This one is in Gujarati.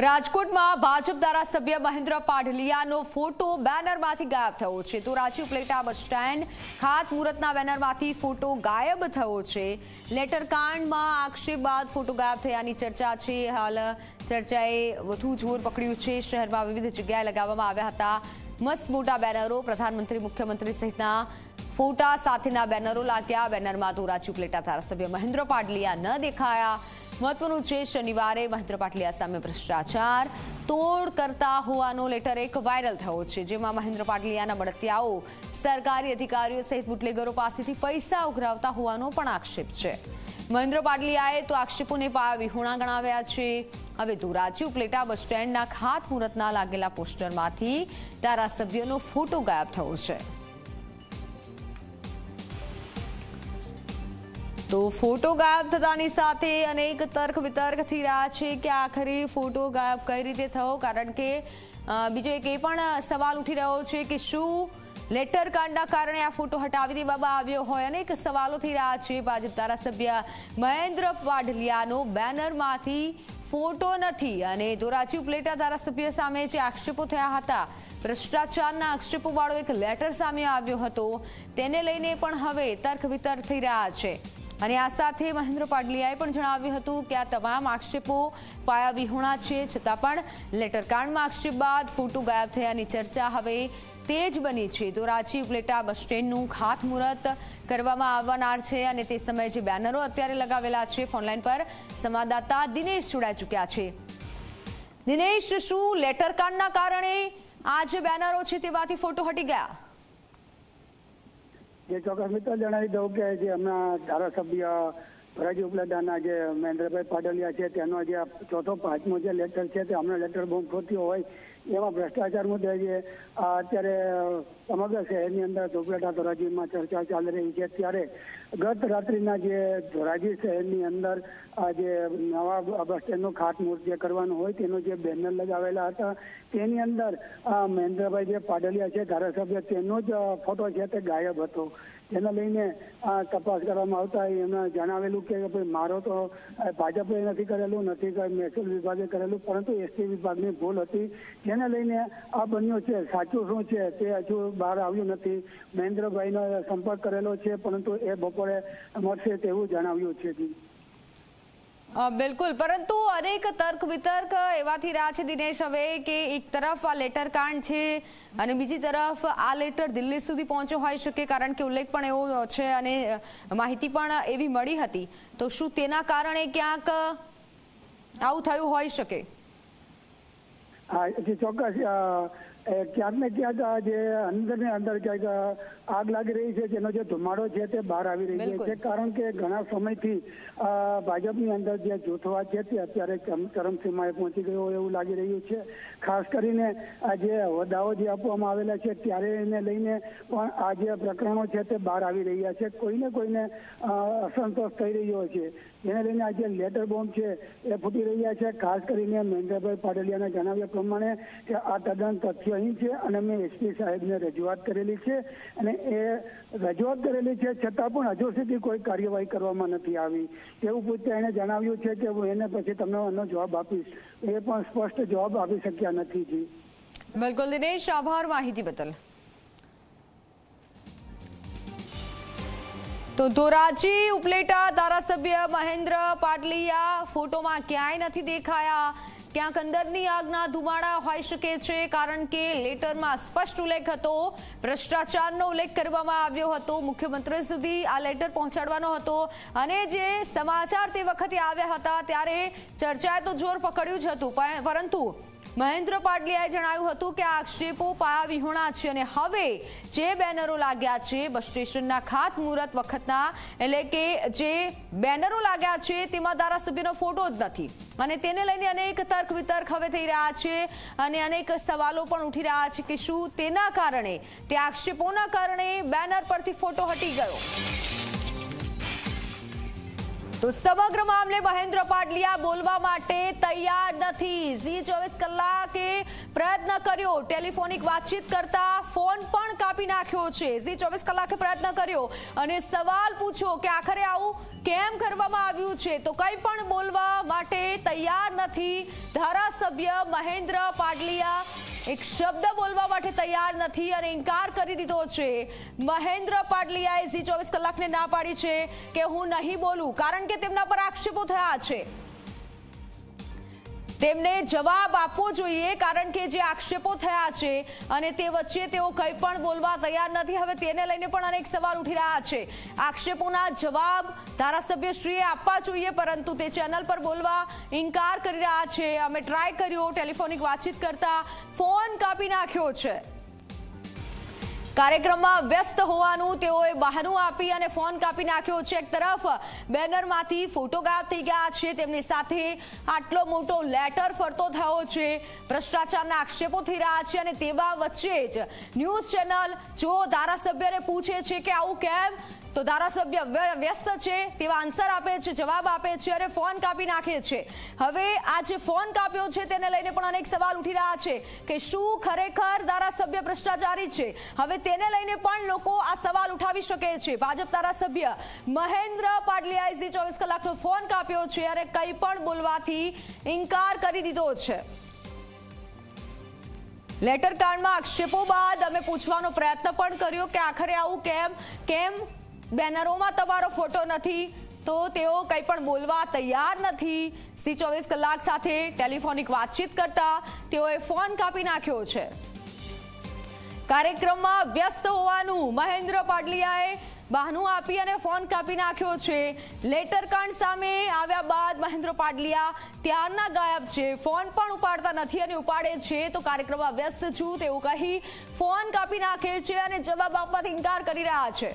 રાજકોટમાં ભાજપ ધારાસભ્ય મહેન્દ્ર પાઢલિયાનો ફોટો બેનરમાંથી ગાયબ થયો છે. તો રાજીવ પ્લેટા બસ સ્ટેન્ડ ખાતમુહૂર્તના બેનરમાંથી ફોટો ગાયબ થયો છે. લેટર કાંડમાં આક્ષેપ બાદ ફોટો ગાયબ થયાની ચર્ચા છે. હાલ ચર્ચાએ વધુ જોર પકડ્યું છે. શહેરમાં વિવિધ જગ્યાએ લગાવવામાં આવ્યા હતા. મસ્ત મોટા બેનરો, પ્રધાનમંત્રી, મુખ્યમંત્રી સહિતના ફોટા સાથેના બેનરો લાગ્યા. બેનરમાં તો રાજીવ પ્લેટા ધારાસભ્ય મહેન્દ્ર પાડલિયા ન દેખાયા. મહત્વનું છે શનિવારે મહેન્દ્ર પાટલિયા સામે ભ્રષ્ટાચાર. તોડ કરતા હોવાનો લેટર એક વાયરલ થયો છે, જેમાં મહેન્દ્ર પાટલિયાના બળતિયાઓ સરકારી અધિકારીઓ સહિત બુટલેગરો પાસેથી પૈસા ઉઘરાવતા હોવાનો પણ આક્ષેપ છે. મહેન્દ્ર પાટલિયાએ તો આક્ષેપોને વિહોણા ગણાવ્યા છે. હવે તો ઉપલેટા પ્લેટા બસ સ્ટેન્ડના ખાતમુહૂર્તના લાગેલા પોસ્ટરમાંથી ધારાસભ્યનો ફોટો ગાયબ થયો છે. તો ફોટો ગાયબ થતાની સાથે અનેક તર્ક વિતર્ક થઈ રહ્યા છે કે આખરે ફોટો ગાયબ કઈ રીતે થયો? કારણ કે બીજો એક એ પણ સવાલ ઉઠી રહ્યો છે કે શું લેટર કાર્ડના કારણે આ ફોટો હટાવી દેવામાં આવ્યો હોય? અનેક સવાલો થઈ રહ્યા છે. ભાજપ ધારાસભ્ય મહેન્દ્ર પાઢલિયાનો બેનરમાંથી ફોટો નથી અને દોરાજીવ પ્લેટા ધારાસભ્ય સામે જે આક્ષેપો થયા હતા, ભ્રષ્ટાચારના આક્ષેપોવાળો એક લેટર સામે આવ્યો હતો. તેને લઈને પણ હવે તર્ક વિતર્ક થઈ રહ્યા છે. અને આ સાથે મહેન્દ્ર પાડલિયાએ પણ જણાવ્યું હતું કે આ તમામ આક્ષેપો પાયા વિહોણા છે, છતાં પણ લેટર કાંડમાં આક્ષેપ બાદ ફોટો ગાયબ થયાની ચર્ચા હવે તેજ બની છે. તો રાંચી ઉપલેટા બસ સ્ટેન્ડનું ખાતમુહૂર્ત કરવામાં આવનાર છે અને તે સમયે જે બેનરો અત્યારે લગાવેલા છે, ફોનલાઈન પર સંવાદદાતા દિનેશ જોડાઈ ચૂક્યા છે. દિનેશ, શું લેટર કાંડના કારણે આ જે બેનરો છે તેમાંથી ફોટો હટી ગયા? જે ચોક્કસ મિત્ર જણાવી દઉં કે જે હમણાં ધારાસભ્ય રાજીવ ઉપલેટાના જે મહેન્દ્રભાઈ પાડલિયા છે, તેનો જે ચોથો પાંચમો જે લેટર છે, તે હમણાં લેટર બોમ્બ ફોટ્યો હોય એમાં ભ્રષ્ટાચાર મુદ્દે જે અત્યારે સમગ્ર શહેરની અંદર ધોપલેટા ધોરાજીમાં ચર્ચા ચાલી રહી છે. ત્યારે ગત રાત્રિના જે ધોરાજી શહેરની અંદર જે નવા બસ સ્ટેન્ડનું ખાતમુહૂર્ત જે કરવાનું હોય, તેનો જે બેનર લગાવેલા હતા, તેની અંદર મહેન્દ્રભાઈ જે પાડલિયા છે, ધારાસભ્ય, તેનો જ ફોટો છે તે ગાયબ હતો. તેને લઈને આ તપાસ કરવામાં આવતા એમણે જણાવેલું કે ભાઈ મારો તો ભાજપે નથી કરેલું, નથી મહેસૂલ વિભાગે કરેલું, પરંતુ એસટી વિભાગની ભૂલ હતી. જેને લઈને આ બન્યું છે, સાચું શું છે તે હજુ બહાર આવ્યું નથી. મહેન્દ્રભાઈનો સંપર્ક કરેલો છે, પરંતુ એ બપોરે મળશે તેવું જણાવ્યું છે. બિલકુલ. પરંતુ અનેક તર્ક વિતર્ક એવાથી રહ્યા છે દિનેશ હવે કે એક તરફ આ લેટર કાંડ છે અને બીજી તરફ આ લેટર દિલ્હી સુધી પહોંચ્યો હોઈ શકે કારણ કે ઉલ્લેખ પણ એવો છે અને માહિતી પણ એવી મળી હતી. તો શું તેના કારણે ક્યાંક આવું થયું હોઈ શકે? ચોક્કસ ક્યાંક ને ક્યાંક જે અંદર ને અંદર ક્યાંક આગ લાગી રહી છે જેનો જે ધુમાડો છે તે બહાર આવી રહી. છે. કારણ કે ઘણા સમયથી ભાજપની અંદર જે જૂથવાદ છે તે અત્યારે ચરમ- ચરમસીમાએ પહોંચી ગયો એવું લાગી રહ્યું છે. ખાસ કરીને આ જે હોદ્દાઓ જે આપવામાં આવેલા છે ત્યારે એને લઈને પણ આ જે પ્રકરણો છે તે બહાર આવી રહ્યા છે. કોઈને કોઈને અસંતોષ થઈ રહ્યો છે. જેને લઈને આ જે લેટર બોમ્બ છે એ ફૂટી રહ્યા છે. ખાસ કરીને મહેન્દ્રભાઈ પાડલિયાના જણાવ્યા પ્રમાણે કે આ તદ્દન તથ્યહીન છે અને મેં એસપી સાહેબને રજૂઆત કરેલી છે અને એ રજૂઆત કરેલી છે છતાં પણ હજુ સુધી કોઈ કાર્યવાહી કરવામાં નથી આવી. એવું પૂછતા એણે જણાવ્યું છે કે હું એને પછી તમને એનો જવાબ આપીશ. એ પણ સ્પષ્ટ જવાબ આપી શક્યા નથી જી. બિલકુલ દિનેશ, આભાર માહિતી બદલ. તો ધોરાજી ઉપલેટા ધારાસભ્ય મહેન્દ્ર પાટલિયા ફોટોમાં ક્યાંય નથી દેખાયા. ક્યાંક અંદરની આગના ધુમાડા હોઈ શકે છે, કારણ કે લેટરમાં સ્પષ્ટ ઉલ્લેખ હતો. ભ્રષ્ટાચારનો ઉલ્લેખ કરવામાં આવ્યો હતો. મુખ્યમંત્રી સુધી આ લેટર પહોંચાડવાનો હતો. અને જે સમાચાર તે વખતે આવ્યા હતા, ત્યારે ચર્ચાએ તો જોર પકડ્યું જ હતું પરંતુ મહેન્દ્ર પાટલિયાએ જણાવ્યું હતું કે આ આક્ષેપો પાયા વિહોણા છે અને હવે જે બેનરો લાગ્યા છે, બસ સ્ટેશનના ખાતમુહૂર્ત વખતના, એટલે કે જે બેનરો લાગ્યા છે તેમાં ધારાસભ્યનો ફોટો જ નથી. અને તેને લઈને અનેક તર્ક વિતર્ક હવે થઈ રહ્યા છે અને અનેક સવાલો પણ ઉઠી રહ્યા છે કે શું તેના કારણે, તે આક્ષેપોના કારણે બેનર પરથી ફોટો હટી ગયો. તો સમગ્ર મામલે મહેન્દ્ર પાટલિયા બોલવા માટે તૈયાર નથી. ઝી ચોવીસ કલાકે પ્રયત્ન કર્યો. ટેલિફોનિક વાતચીત કરતા ફોન પણ કાપી નાખ્યો છે. ઝી ચોવીસ કલાકે પ્રયત્ન કર્યો અને સવાલ પૂછ્યો કે આખરે આવું કેમ કરવામાં આવ્યું છે? તો કંઈ પણ બોલવા માટે તૈયાર નથી ધારાસભ્ય મહેન્દ્ર પાડલિયા એક શબ્દ બોલવા માટે તૈયાર નથી અને ઇનકાર કરી દીધો છે. મહેન્દ્ર પાટલિયાએ ઝી ચોવીસ કલાકને ના પાડી છે કે હું નહીં બોલું, કારણ કે તેમના પર આક્ષેપો થયા છે. તેમને જવાબ આપવો જોઈએ કારણ કે જે આક્ષેપો થયા છે અને તે વચ્ચે તેઓ કંઈ પણ બોલવા તૈયાર નથી. હવે તેને લઈને પણ અનેક સવાલ ઉઠી રહ્યા છે. આક્ષેપોના જવાબ ધારાસભ્યશ્રીએ આપવા જોઈએ, પરંતુ તે ચેનલ પર બોલવા ઇનકાર કરી રહ્યા છે. અમે ટ્રાય કર્યો, ટેલિફોનિક વાતચીત કરતા ફોન કાપી નાખ્યો છે. કાર્યક્રમમાં વ્યસ્ત હોવાનું તેઓએ બહાનું આપી અને ફોન કાપી નાખ્યો છે એક તરફ. બેનરમાંથી ફોટો ગાયબ થઈ ગયા છે. તેમની સાથે આટલો મોટો લેટર ફરતો થયો છે. ભ્રષ્ટાચારના આક્ષેપો થઈ રહ્યા છે અને તેવા વચ્ચે જ ન્યૂઝ ચેનલ જો ધારાસભ્યને પૂછે છે કે આવું કેમ તો ધારાસભ્ય વ્ય- વ્યસ્ત છે, તેવા આન્સર આપે છે, જવાબ આપે છે અને ફોન કાપી નાખે છે. હવે આ જે ફોન કાપ્યો છે તેને લઈને પણ અનેક સવાલ ઉઠી રહ્યા છે કે શું ખરેખર ધારાસભ્ય ભ્રષ્ટાચારી છે? હવે તેને લઈને પણ લોકો આ સવાલ ઉઠાવી શકે છે. ભાજપ ધારાસભ્ય મહેન્દ્ર પાટલિયાએ ઝી ચોવીસ કલાકનો ફોન કાપ્યો છે અને કંઈ પણ બોલવાથી ઇન્કાર કરી દીધો છે. લેટર કાર્ડમાં આક્ષેપો બાદ અમે પૂછવાનો પ્રયત્ન પણ કર્યો કે આખરે આવું કેમ કેમ બેનરોમાં તમારો ફોટો નથી, તો તેઓ કંઈ પણ બોલવા તૈયાર નથી. સી ચોવીસ કલાક સાથે ટેલિફોનિક વાતચીત કરતા તેઓએ ફોન કાપી નાખ્યો છે. કાર્યક્રમમાં વ્યસ્ત હોવાનું મહેન્દ્ર પાડલિયાએ બહાનું આપી અને ફોન કાપી નાખ્યો છે. લેટર કાંડ સામે આવ્યા બાદ મહેન્દ્ર પાડલિયા ત્યારના ગાયબ છે. ફોન પણ ઉપાડતા નથી અને ઉપાડે છે, તો કાર્યક્રમમાં વ્યસ્ત છું તેવું કહી ફોન કાપી નાખે છે અને જવાબ આપવાથી ઇનકાર કરી રહ્યા છે.